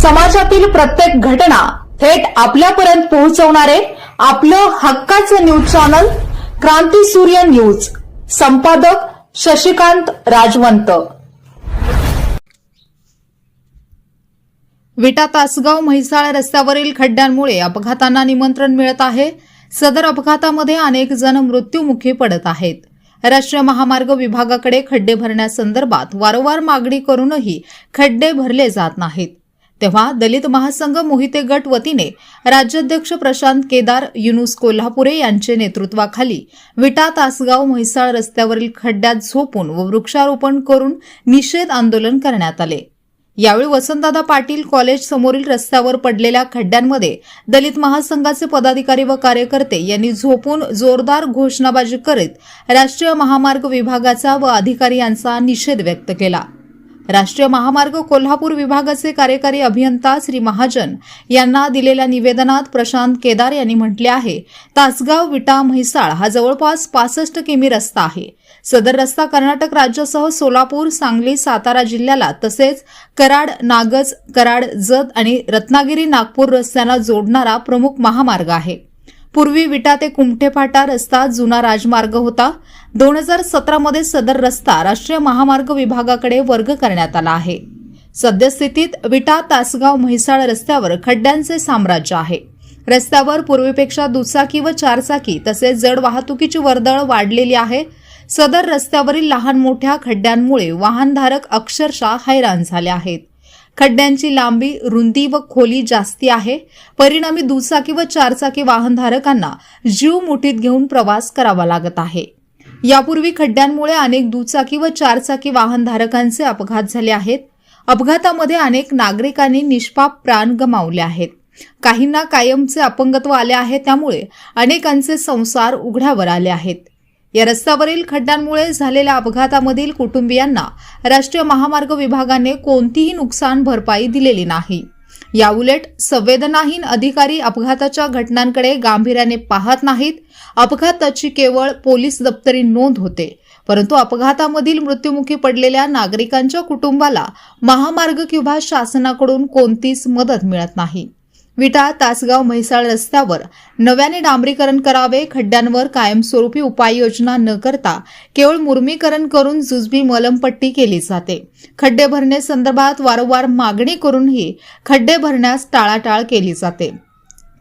समाजातील प्रत्येक घटना थेट आपल्यापर्यंत पोहोचवणारे आपलं हक्काचं न्यूज चॅनल क्रांती सूर्य न्यूज. संपादक शशिकांत राजवंत. विटा तासगाव म्हैसाळ रस्त्यावरील खड्ड्यांमुळे अपघातांना निमंत्रण मिळत आहे. सदर अपघातामध्ये अनेक जण मृत्यूमुखी पडत आहेत. राष्ट्रीय महामार्ग विभागाकडे खड्डे भरण्यासंदर्भात वारंवार मागणी करूनही खड्डे भरले जात नाहीत. तेव्हा दलित महासंघ मोहिते गट वतीने राज्याध्यक्ष प्रशांत केदार युनुस कोल्हापुरे यांचे नेतृत्वाखाली विटा तासगाव म्हैसाळ रस्त्यावरील खड्ड्यात झोपून व वृक्षारोपण करून निषेध आंदोलन करण्यात आले. यावेळी वसंतदादा पाटील कॉलेज समोरील रस्त्यावर पडलेल्या खड्ड्यांमध्ये दलित महासंघाचे पदाधिकारी व कार्यकर्ते यांनी झोपून जोरदार घोषणाबाजी करीत राष्ट्रीय महामार्ग विभागाचा व अधिकारी यांचा निषेध व्यक्त केला. राष्ट्रीय महामार्ग कोल्हापूर विभागाचे कार्यकारी अभियंता श्री महाजन यांना दिलेल्या निवेदनात प्रशांत केदार यांनी म्हटले आहे तासगाव विटा म्हैसाळ हा जवळपास पासष्ट किमी रस्ता आहे. सदर रस्ता कर्नाटक राज्यासह सोलापूर सांगली सातारा जिल्ह्याला तसेच कराड नागज कराड जत आणि रत्नागिरी नागपूर रस्त्यांना जोडणारा प्रमुख महामार्ग आहे. पूर्वी विटा ते कुमठेफाटा रस्ता जुना राजमार्ग होता. दोन हजार सतरामध्ये सदर रस्ता राष्ट्रीय महामार्ग विभागाकडे वर्ग करण्यात आला आहे. सद्यस्थितीत विटा तासगाव म्हैसाळ रस्त्यावर खड्ड्यांचे साम्राज्य आहे. रस्त्यावर पूर्वीपेक्षा दुचाकी व चारचाकी तसेच जड वाहतुकीची वर्दळ वाढलेली आहे. सदर रस्त्यावरील लहान मोठ्या खड्ड्यांमुळे वाहनधारक अक्षरशः हैराण झाले आहेत. खड्ड्यांची लांबी रुंदी व खोली जास्ती आहे. परिणामी दुचाकी व चारचाकी वाहनधारकांना जीव मुठीत घेऊन प्रवास करावा लागत आहे. यापूर्वी खड्ड्यांमुळे अनेक दुचाकी व चारचाकी वाहनधारकांचे अपघात झाले आहेत. अपघातामध्ये अनेक नागरिकांनी निष्पाप प्राण गमावले आहेत. काहींना कायमचे अपंगत्व आले आहे त्यामुळे अनेकांचे संसार उघड्यावर आले आहेत. या रस्त्यावरील खड्ड्यांमुळे झालेल्या अपघातामधील कुटुंबियांना राष्ट्रीय महामार्ग विभागाने कोणतीही नुकसान भरपाई दिलेली नाही. याउलट संवेदनाहीन अधिकारी अपघाताच्या घटनांकडे गांभीर्याने पाहत नाहीत. अपघाताची केवळ पोलीस दप्तरी नोंद होते परंतु अपघातामधील मृत्युमुखी पडलेल्या नागरिकांच्या कुटुंबाला महामार्ग किंवा शासनाकडून कोणतीच मदत मिळत नाही. विटा तासगाव म्हैसाळ रस्त्यावर नव्याने डांबरीकरण करावे खड्ड्यांवर कायमस्वरूपी उपाययोजना न करता केवळ मुर्मीकरण करून जुजबी मलमपट्टी केली जाते. खड्डे भरणे संदर्भात वारंवार मागणी करूनही खड्डे भरण्यास टाळाटाळ केली जाते.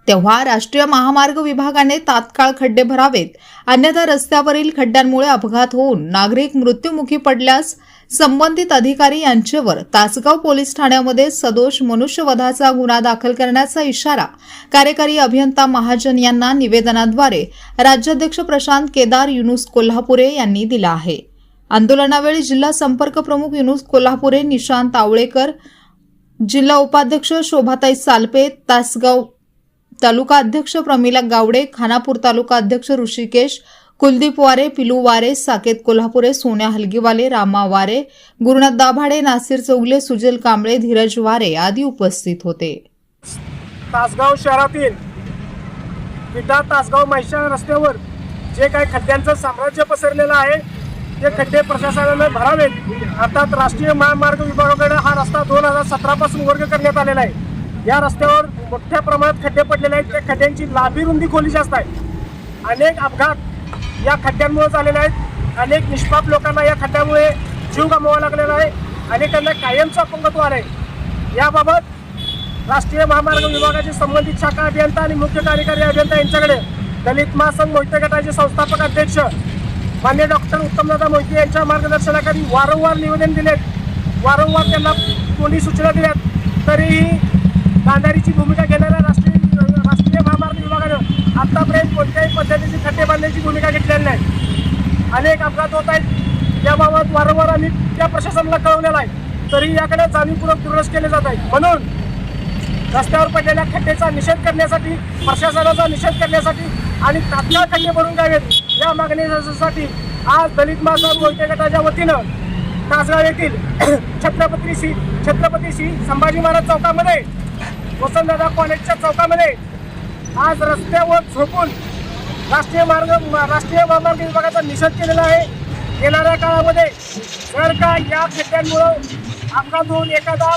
तेव्हा राष्ट्रीय महामार्ग विभागाने तात्काळ खड्डे भरावेत अन्यथा रस्त्यावरील खड्ड्यांमुळे अपघात होऊन नागरिक मृत्युमुखी पडल्यास संबंधित अधिकारी यांच्यावर तासगाव पोलीस ठाण्यामध्ये सदोष मनुष्यवधाचा गुन्हा दाखल करण्याचा इशारा कार्यकारी अभियंता महाजन यांना निवेदनाद्वारे राज्याध्यक्ष प्रशांत केदार युनुस कोल्हापुरे यांनी दिला आहे. आंदोलनावेळी जिल्हा संपर्क प्रमुख युनुस कोल्हापुरे निशांत आवळेकर जिल्हा उपाध्यक्ष शोभाताई सालपे तासगाव तालुका अध्यक्ष प्रमिला गावडे खानापूर तालुका अध्यक्ष ऋषिकेश कुलदीप वारे पिलू वारे साकेत कोल्हापुरे सोन्या हलगीवाले रामा वारे गुरुनाथ दाभाडे नासिर चौगले सुजल कांबळे धीरज वारे आदी उपस्थित होते. तासगाव शहरातील विटा तासगाव महिषा रस्त्यावर जे काही खड्ड्यांचं साम्राज्य पसरलेलं आहे ते खड्डे प्रशासनाने भरावेत. अर्थात राष्ट्रीय महामार्ग विभागाकडे हा रस्ता दोन हजार सतरापासून वर्ग करण्यात आलेला आहे. या रस्त्यावर मोठ्या प्रमाणात खड्डे पडलेले आहेत. त्या खड्ड्यांची लांबी रुंदी खोली जास्त आहे अनेक अपघात या खड्ड्यांमुळे झालेल्या आहेत. अनेक निष्पाप लोकांना या खड्ड्यामुळे जीव गमवावा लागलेला आहे अनेकांना कायमचं अपंगत्व आलं आहे. याबाबत राष्ट्रीय महामार्ग विभागाचे संबंधित शाखा अभियंता आणि मुख्य कार्यकारी अभियंता यांच्याकडे दलित महासंघ मोहिते गटाचे संस्थापक अध्यक्ष मान्य डॉक्टर उत्तमदादा मोहिते यांच्या मार्गदर्शनाखाली वारंवार निवेदन दिलेत. वारंवार त्यांना कोणी सूचना दिल्यात. तरीही गांधारीची भूमिका घेणाऱ्या राष्ट्रीय राष्ट्रीय महामार्ग विभागानं आतापर्यंत कोणत्याही पद्धतीची खड्डे बांधण्याची भूमिका घेतलेली नाही. अनेक अपघात होत आहेत. याबाबत वारंवार आम्ही त्या प्रशासनाला कळवलेला आहे. तरी याकडे जाणीवपूर्वक दुर्लक्ष केले जात आहे. म्हणून रस्त्यावर पडलेल्या खड्ड्याचा निषेध करण्यासाठी प्रशासनाचा निषेध करण्यासाठी आणि तात्काळ खड्डे भरून द्यावेत या मागणीसाठी आज दलित महासंघ बोलते गटाच्या वतीनं तासगाव येथील छत्रपती श्री छत्रपती श्री संभाजी महाराज चौकामध्ये वसंतदादा कॉलेजच्या चौकामध्ये आज रस्त्यावर झोपून राष्ट्रीय मार्ग राष्ट्रीय महामार्ग विभागाचा निषेध केलेला आहे. येणाऱ्या काळामध्ये जर का या खड्ड्यांमुळं अपघात होऊन एखादा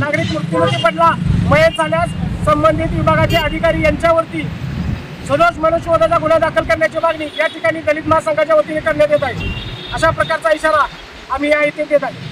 नागरिक मृत्यूमध्ये पडला मयत झाल्यास संबंधित विभागाचे अधिकारी यांच्यावरती सदोष मनुष्यवधाचा गुन्हा दाखल करण्याची मागणी या ठिकाणी दलित महासंघाच्या वतीने करण्यात येत आहे. अशा प्रकारचा इशारा आम्ही या इथे देत आहे.